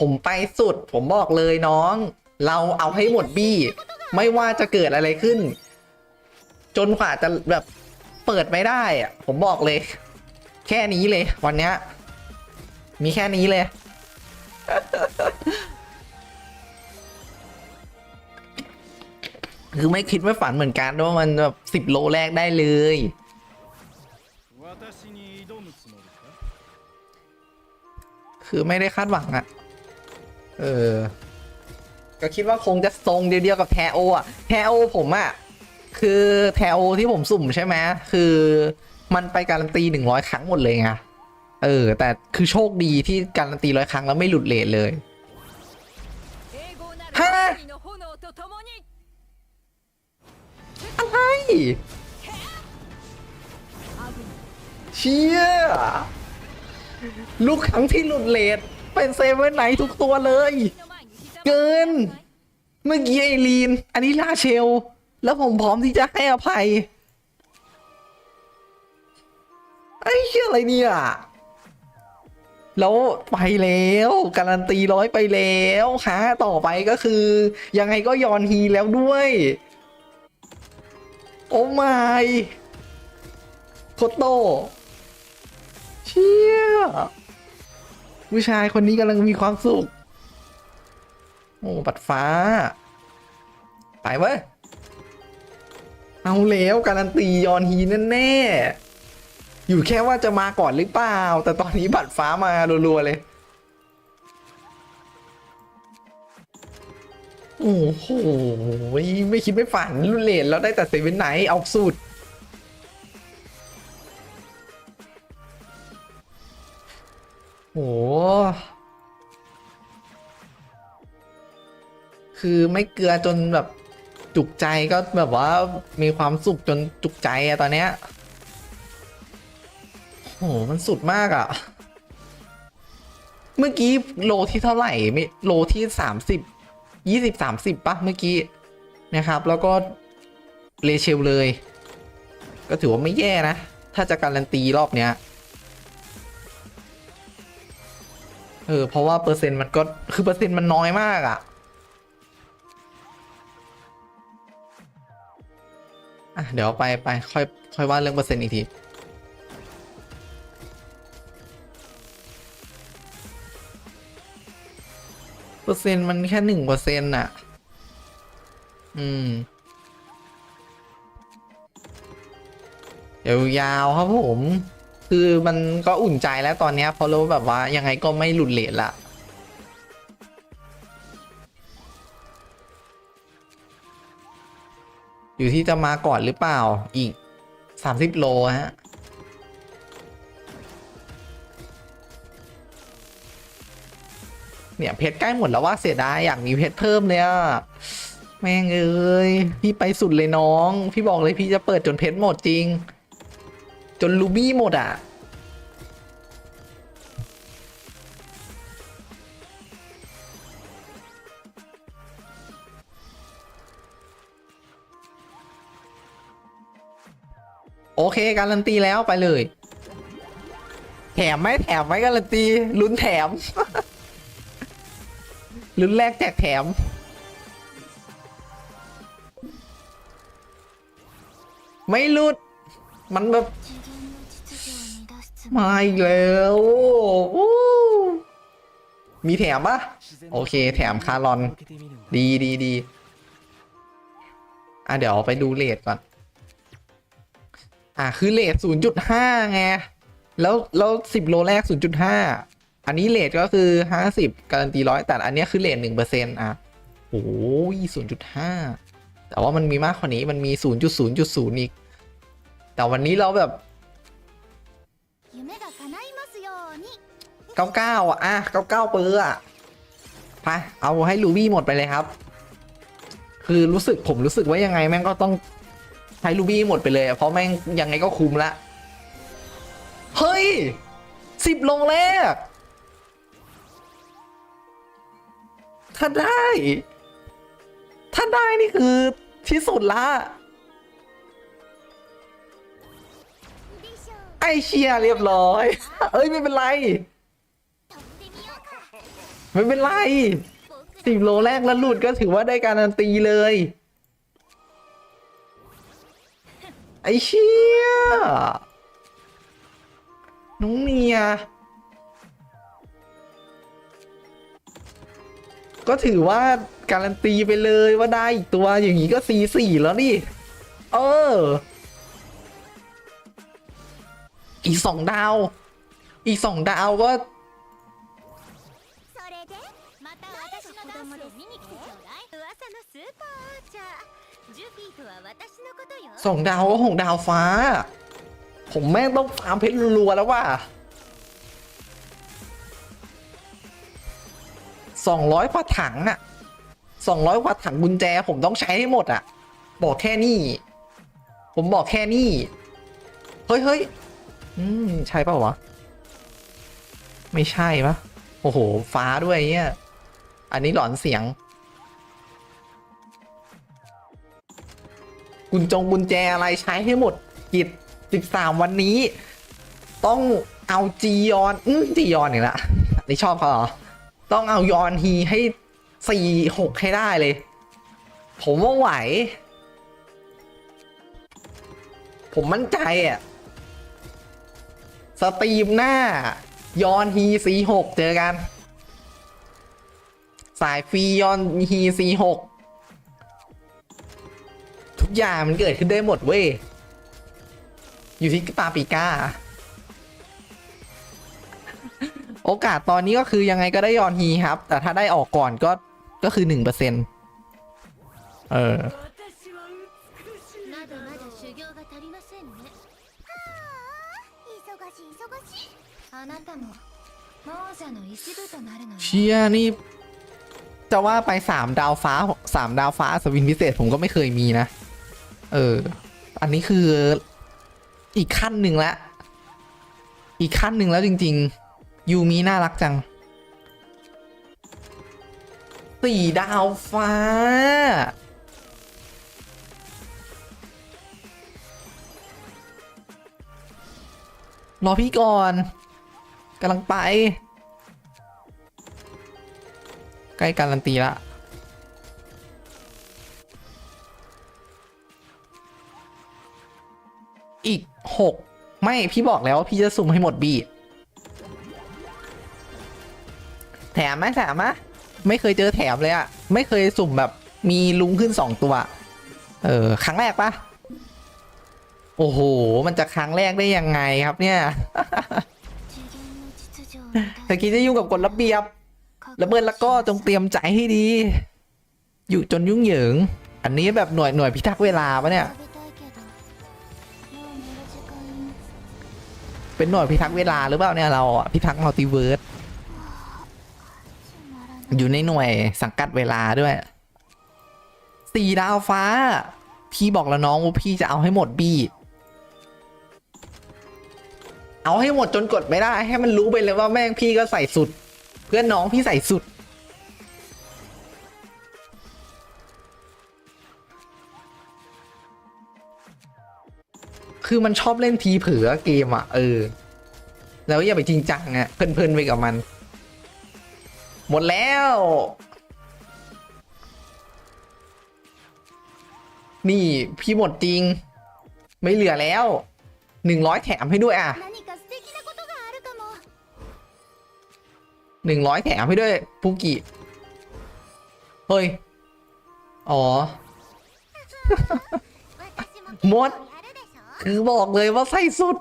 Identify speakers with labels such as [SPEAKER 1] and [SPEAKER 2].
[SPEAKER 1] ผมไปสุด ผมบอกเลยน้อง เราเอาให้หมดบี้ ไม่ว่าจะเกิดอะไรขึ้น จนกว่าจะแบบเปิดไม่ได้อะผมบอกเลย แค่นี้เลย วันนี้มีแค่นี้เลย คือไม่คิดไม่ฝันเหมือนกันว่ามันแบบสิบโลแรกได้เลยคือไม่ได้คาดหวังอะ เออ ก็คิดว่าคงจะทรงเดียวกับแทโออะแทโอผมอะคือแทโอที่ผมสุ่มใช่ไหมคือมันไปการันตีหนึ่งร้อยครั้งหมดเลยไงเออ แต่คือโชคดีที่การันตีร้อยครั้งแล้วไม่หลุดเลทเลย
[SPEAKER 2] ฮะ
[SPEAKER 1] อะไรเชี่ยลูกครั้งที่หลุดเลท เป็นเซเว่นไหนทุกตัวเลย เกิน เมื่อกี้ไอรีน อันนี้ลาเชล แล้วผมพร้อมที่จะให้อภัย ไอ้เชื่ออะไรเนี่ย แล้วไปแล้ว การันตีร้อยไปแล้วฮะต่อไปก็คือ ยังไงก็ยอนฮีแล้วด้วย โอ้ไม่โคโตเชื่อ ผู้ชายคนนี้กำลังมีความสุข โอ้ปัดฟ้า ไปเว้ย เอาแล้วการันตียอนฮีแน่ๆอยู่แค่ว่าจะมาก่อนหรือเปล่า แต่ตอนนี้บัตรฟ้ามารัวๆเลย โอ้โห ไม่คิดไม่ฝันรุ่นเลนแล้วได้แต่เซเว่นไหนเอาสุด โอ้โห คือไม่เกลือจนแบบจุกใจก็แบบว่ามีความสุขจนจุกใจอะตอนเนี้ยโห มันสุดมากอะเมื่อกี้โลที่เท่าไหร่ไม่โลที่สามสิบยี่สิบสามสิบปะเมื่อกี้นะครับ แล้วก็เลเชลเลย ก็ถือว่าไม่แย่นะ ถ้าจะการันตีรอบเนี้ย เออเพราะว่าเปอร์เซ็นต์มันก็คือเปอร์เซ็นต์มันน้อยมากอะอะเดี๋ยวไปไปค่อยค่อยว่าเรื่องเปอร์เซ็นต์อีกทีเปอร์เซ็นต์มันแค่หนึ่งเปอร์เซ็นต์อะ อืม เดี๋ยวยาวครับผม คือมันก็อุ่นใจแล้วตอนนี้เพราะรู้แบบว่ายังไงก็ไม่หลุดเลทละอยู่ที่จะมาก่อนหรือเปล่าอีกสามสิบโล ฮะ เนี่ย เพชรใกล้หมดแล้วว่าเสียดายอยากมีเพชรเพิ่มเลยอะแม่งเอ้ยพี่ไปสุดเลยน้อง พี่บอกเลยพี่จะเปิดจนเพชรหมดจริง จนลูบี้หมดอะ โอเค การันตีแล้วไปเลย แถมไหมแถมไหมการันตี ลุ้นแถม ลุ้นแรกแจกแถมไม่หลุด มันแบบมาอีกแล้วอู้มีแถมปะโอเค แถมคารอน ดีดีดีอะเดี๋ยวไปดูเลทก่อน อะคือเลทศูนย์จุดห้าไง แล้วแล้วสิบโลแรกศูนย์จุดห้าอันนี้เลทก็คือห้าสิบการันตีร้อยแต่อันเนี้ยคือเลทหนึ่งเปอร์เซ็นต์อะโอ้ยศูนย์จุดห้าแต่ว่ามันมีมากกว่านี้มันมีศูนย์จุดศูนย์จุดศูนย์อีก แต่วันนี้เราแบบเก้าเก้าอะเก้าเก้าเปอร์อะไปเอาให้ลูบี้หมดไปเลยครับ คือรู้สึกผมรู้สึกว่ายังไงแม่งก็ต้องใช้ลูบี้หมดไปเลย เพราะแม่งยังไงก็คุมละ เฮ้ยสิบลงแรก ถ้าได้ ถ้าได้นี่คือที่สุดละ ไอเชียเรียบร้อย เอ้ยไม่เป็นไร ไม่เป็นไรสิบโลแรกแล้วหลุดก็ถือว่าได้การันตีเลย ไอเชียน้องเมีย ก็ถือว่าการันตีไปเลยว่าได้อีกตัวอย่างนี้ก็สี่สี่แล้วนี่ เออ อีกสองดาว อีกสองดาวก็สองดาวก็หงดาวฟ้า ผมแม่งต้องตามเพชรรัวแล้วว่ะสองร้อยกว่าถังอะสองร้อยกว่าถังกุญแจ ผมต้องใช้ให้หมดอะบอกแค่นี้ ผมบอกแค่นี้ เฮ้ยเฮ้ย อืมใช่เปล่าวะ ไม่ใช่ปะโอ้โห ฟ้าด้วยเนี่ย อันนี้หลอนเสียง กุญจงกุญแจอะไรใช้ให้หมดกิจ13 วันนี้ ต้องเอาจียอน อืมจียอนอีกละนี่ชอบเขาเหรอ ต้องเอายอนฮีให้สี่หกให้ได้เลย ผมว่าไหว ผมมั่นใจอะ สตรีมหน้า ยอนฮีสี่หกเจอกัน สายฟรียอนฮีสี่หกทุกอย่างมันเกิดขึ้นได้หมดเว้ย อยู่ที่ปาปิก้า โอกาสตอนนี้ก็คือยังไงก็ได้ยอนฮีครับ แต่ถ้าได้ออกก่อนก็ก็คือหนึ่งเปอร์เซ็นเออ เชียนี่ จะว่าไปสามดาวฟ้าสามดาวฟ้าสวินพิเศษผมก็ไม่เคยมีนะ เออ อันนี้คืออีกขั้นหนึ่งละ อีกขั้นหนึ่งแล้วจริง ๆ ยูมีน่ารักจังสี่ดาวฟ้า รอพี่ก่อนกำลังไป ใกล้การันตีละอีกหกไม่พี่บอกแล้วว่าพี่จะสุ่มให้หมดบีแถมไหมแถมไหมไม่เคยเจอแถมเลยอะไม่เคยสุ่มแบบมีลุงขึ้นสองตัว เออ ครั้งแรกปะ โอ้โห มันจะครั้งแรกได้ยังไงครับเนี่ย
[SPEAKER 3] เมื่
[SPEAKER 1] อกี้จะยุ่งกับกฎระเบียบ ระเบิดแล้วก็จงเตรียมใจให้ดี อยู่จนยุ่งเหยิง อันนี้แบบหน่วยหน่วยพิทักษ์เวลาปะเนี่ย เป็นหน่วยพิทักษ์เวลาหรือเปล่าเนี่ยเราพิทักษ์มัลติเวิร์ส อยู่ในหน่วยสังกัดเวลาด้วย สี่ดาวฟ้า พี่บอกแล้วน้องว่าพี่จะเอาให้หมดบี้ เอาให้หมดจนกดไม่ได้ ให้มันรู้ไปเลยว่าแม่งพี่ก็ใส่สุด เพื่อนน้องพี่ใส่สุด คือมันชอบเล่นทีเผือเกมอะ เออ แล้วอย่าไปจริงจังอะเพลินๆไปกับมัน หมดแล้วนี่พี่หมดจริง ไม่เหลือแล้วหนึ่งร้อยแถมให้ด้วยอะ หนึ่งร้อยแถมให้ด้วยพุกิเฮ้ย อ๋อ
[SPEAKER 3] มด
[SPEAKER 1] คือบอกเลยว่าใส่สุด